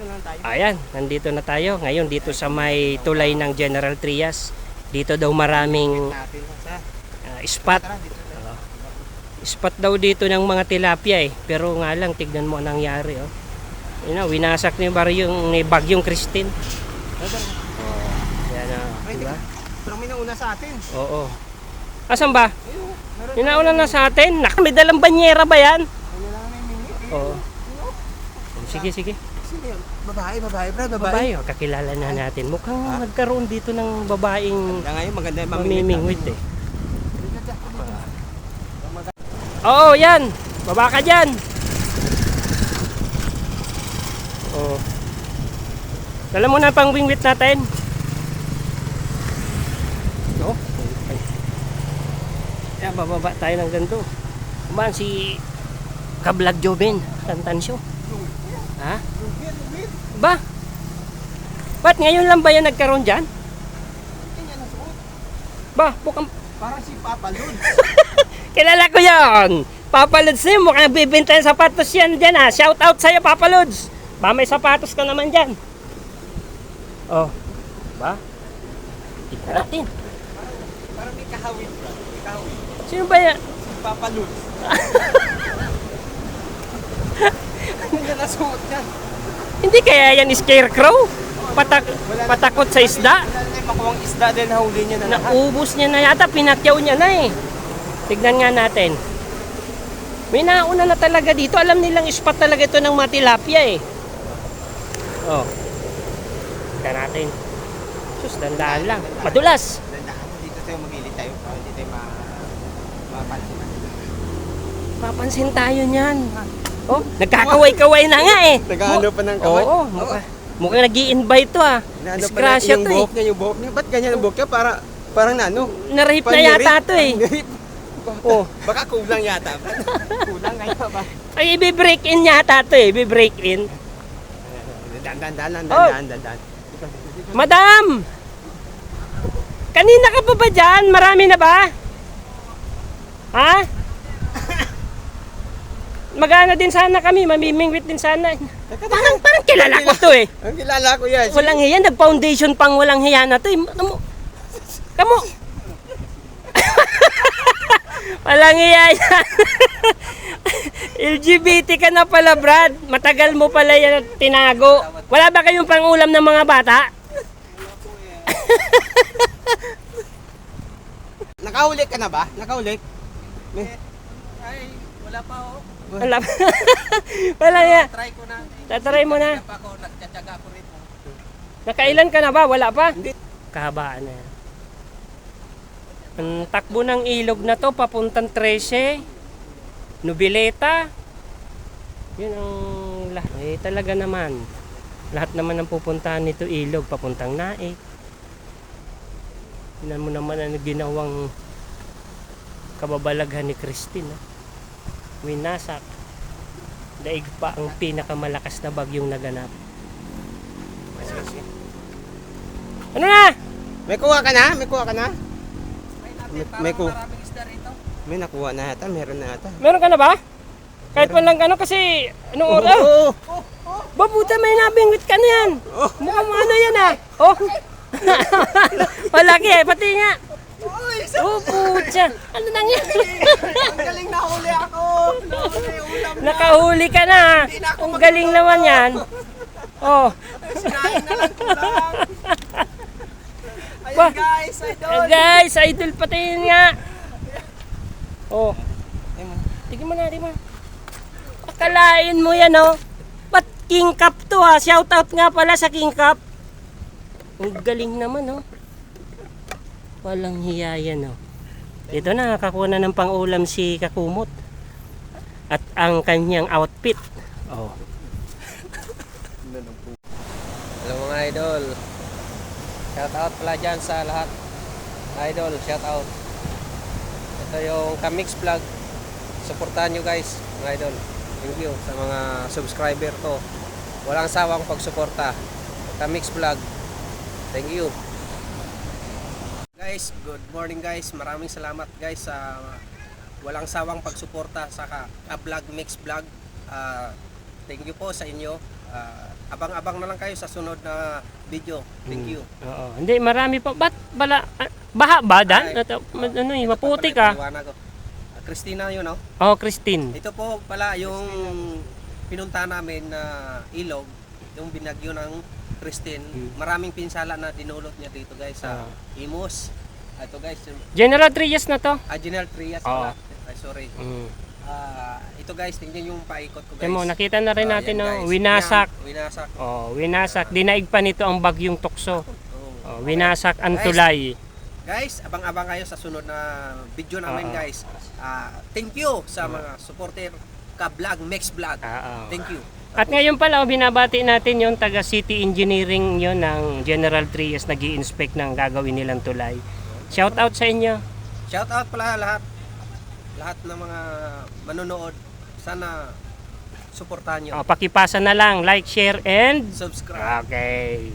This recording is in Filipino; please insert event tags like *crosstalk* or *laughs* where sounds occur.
Dito lang tayo. Ayan, nandito na tayo. Ngayon dito sa may tulay ng General Trias. Dito daw maraming ah, spot. Tayo. Spot daw dito ng mga tilapia eh. Pero nga lang, tignan mo ang nangyari oh. You know, winasak ni Baryong ni Bagyong Christine. Oh, yan na, Ay, diba? Pero may nauna sa atin. Oo. Asan ba? Ayun. Yung nauna na sa atin. Nak, may dalang banyera ba yan? Oo. Sige, sige. Sino yun? Babae, babae, brad, babae. Babae, oh, kakilala na natin. Mukhang nagkaroon dito ng babaeng Kaya ngayon maganda yung mamimingwit eh. Oo, yan. Baba ka dyan. Oo. Dala mo na pang wingwit natin. Oo. Ay. Yan, bababa tayo ng ganito. Kumaan si Kablag Joben. Tantansyo. Ha? Ba? Ba't ngayon lang ba yan nagkaroon dyan? Ba, bukang Parang si Papa Lud. *laughs* Kilala ko yon. Papa Lods na yun. Mukhang nagbibinta ng sapatos yan dyan ha. Shout out sa'yo, Papa Lods. Ba, may sapatos ka naman dyan. Oh. Ba? Tignan natin. Parang may kahawin, brad. May kahawin. Sino ba yan? Si Papa Lud. *laughs* Hindi niya nasuot yan. Hindi kaya yan scarecrow? Patak patakot sa isda? Wala na yung makuwang isda din nahuli niya na lahat. Naubos niya na yata. Pinakyaw niya na eh. Tignan nga natin. May nauna na talaga dito. Alam nilang spot talaga ito ng mga tilapia eh. Oh. Tignan natin. Sus, dandaan lang. Madulas. Dandahan mo dito tayo magilid tayo. Hindi tayo ma... mapansin. Papansin tayo niyan. Oh, nagkakaway-kaway na nga eh. Naghahanap pa ng kamay. Oo, mukha, mukhang nag invite to ah. Inaano pa Disgrasya yung to eh. buhok niya, yung buhok niya. Ba't ganyan ang buhok niya? Para, parang na ano? Narip na Panirip? yata to eh. Panirip. Oh, Baka kulang yata. *laughs* kulang kaya ba? ay ibe-break in yata to eh, ibe-break in. Dandan, dandan, Oh. dandan, dandan. Madam! Kanina ka pa ba dyan? Marami na ba? Ha? Magana din sana kami, mamimingwit din sana. Parang, parang kilala ko to eh. Ang kilala ko yan. Walang hiya, nag-foundation pang walang hiya na to. eh. Kamu, kamu. *laughs* walang hiya yan. *laughs* LGBT ka na pala, Brad. Matagal mo pala yan tinago. Wala ba kayong pangulam ng mga bata? Nakahuli ka na ba? Nakahuli? Ay, wala pa ako. Wala. *laughs* wala hiya. Try ko na. Tatry mo na. Pa ako, nagtsatsaga ako rin. Nakailan ka na ba? Wala pa? Hindi. Kahabaan na yan. Ang takbo ng ilog na to, papuntang 13, Nobileta. Yun ang lahat. Eh, talaga naman. Lahat naman ang pupuntahan nito ilog, papuntang Naik. Tingnan mo naman ang ginawang kababalaghan ni Christine. ah. Winasak. Daig pa ang pinakamalakas na bagyong naganap. Ano na? May kuha ka na? May kuha ka na? May May- parang may nakuha na yata. Meron na yata. Meron ka na ba? Kahit man lang ano kasi ano Oo. oras? oo. Babuta may nabingwit ka na yan. Mukhang ano yan ah. Oh. *laughs* Malaki eh, pati nga. Oh, putya. Ano nangyari? Ang galing nahuli ako. Nahuli yung ulam na. Nakahuli ka na. ah. Ang galing naman yan. Oh, Sinain na lang kulang. Ba? Ayun guys, idol. guys, idol pati yun nga. Oh, tignan mo na, tignan mo. Akalain mo yan oh. Ba't King Cup to ha? Shoutout nga pala sa King Cup. Ang galing naman oh. Walang hiya yan oh. Ito na, nakakuha na ng pang-ulam si Kakumot. At ang kanyang outfit. Oh. Hello mga idol. Shout out pala dyan sa lahat. Idol, shout out. Ito yung Kamix Vlog. Suportahan nyo guys, mga idol. Thank you sa mga subscriber to. Walang sawang pagsuporta. Kamix Vlog. Thank you. Guys, good morning guys. Maraming salamat guys sa walang sawang pagsuporta sa ka, ka vlog mix vlog. Ah, thank you po sa inyo. Ah, abang-abang na lang kayo sa sunod na video. Thank you. Oo. Hindi, marami pa. Ba't bala, ah, baha ba, Dan? Ay, Ito, ma- ano eh, maputi ka. Ah, Christina yun, no? Oh, Christine. Ito po pala yung pinunta namin na ilog, yung binagyo ng Christine. Hmm. Maraming pinsala na dinulot niya dito guys sa Ah. Imus. Ito guys, yung General Trias na to. Aginal Trias Oo. pala. Ay, sorry. Mm. Ah, ito guys, tingnan yung paikot ko guys. Mo, nakita na rin Ah, natin, yan, no? guys. Winasak. Yan, winasak. Oh, winasak. Dinaig pa nito ang bagyong tukso. *laughs* Oh. Oh, winasak ang Guys, tulay. Guys, abang-abang kayo sa sunod na video namin Oo. guys. Ah, thank you sa mga supporter ka vlog, Mex Vlog. Ah, ah. Thank you. At ngayon pala, oh, binabati natin yung taga City Engineering yon ng General Trias nag inspect ng gagawin nilang tulay. Shout out sa inyo. Shout out pala lahat lahat ng mga manonood. Sana suportahan nyo. Oh, pakipasa na lang, like, share, and... Subscribe. Okay.